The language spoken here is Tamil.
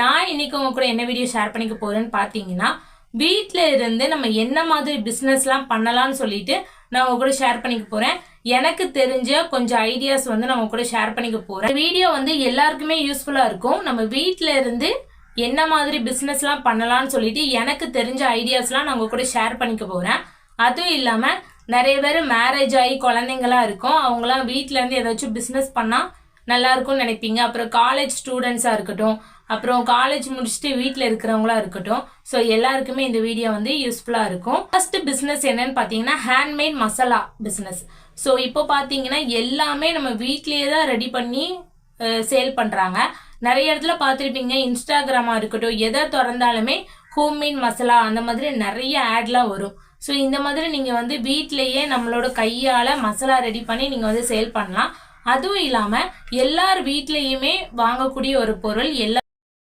நான் இன்னைக்கு உங்க கூட என்ன வீடியோ ஷேர் பண்ணிக்க போறேன்னு பார்த்தீங்கன்னா வீட்டில் இருந்து நம்ம என்ன மாதிரி பிஸ்னஸ்லாம் பண்ணலாம்னு சொல்லிட்டு நான் உங்க கூட ஷேர் பண்ணிக்க போகிறேன் எனக்கு தெரிஞ்ச கொஞ்சம் ஐடியாஸ் வந்து நம்ம கூட ஷேர் பண்ணிக்க போகிறேன் வீடியோ வந்து எல்லாருக்குமே யூஸ்ஃபுல்லாக இருக்கும். நம்ம வீட்டில் இருந்து என்ன மாதிரி பிஸ்னஸ்லாம் பண்ணலாம்னு சொல்லிட்டு எனக்கு தெரிஞ்ச ஐடியாஸ்லாம் நான் உங்க கூட ஷேர் பண்ணிக்க போகிறேன் அதுவும் இல்லாமல் நிறைய பேர் மேரேஜ் ஆகி குழந்தைங்களாம் இருக்கும். அவங்களாம் வீட்டிலேருந்து ஏதாச்சும் பிஸ்னஸ் பண்ணால் நல்லா இருக்கும்னு நினைப்பீங்க. அப்புறம் காலேஜ் ஸ்டூடெண்ட்ஸாக இருக்கட்டும் அப்புறம் காலேஜ் முடிச்சுட்டு வீட்டில் இருக்கிறவங்களா இருக்கட்டும். ஸோ எல்லாருக்குமே இந்த வீடியோ வந்து யூஸ்ஃபுல்லாக இருக்கும். ஃபர்ஸ்ட் பிஸ்னஸ் என்னன்னு பார்த்தீங்கன்னா ஹேண்ட்மேட் மசாலா பிஸ்னஸ் ஸோ இப்போ பார்த்தீங்கன்னா எல்லாமே நம்ம வீட்லேயே தான் ரெடி பண்ணி சேல் பண்ணுறாங்க நிறைய இடத்துல பார்த்துருப்பீங்க இன்ஸ்டாகிராமாக இருக்கட்டும் எதை திறந்தாலுமே ஹோம்மேட் மசாலா அந்த மாதிரி நிறைய ஆட்லாம் வரும். ஸோ இந்த மாதிரி நீங்கள் வந்து வீட்டிலையே நம்மளோட கையால் மசாலா ரெடி பண்ணி நீங்கள் வந்து சேல் பண்ணலாம். அதுவும் இல்லாமல் எல்லார் வீட்லேயுமே வாங்கக்கூடிய ஒரு பொருள் எல்லா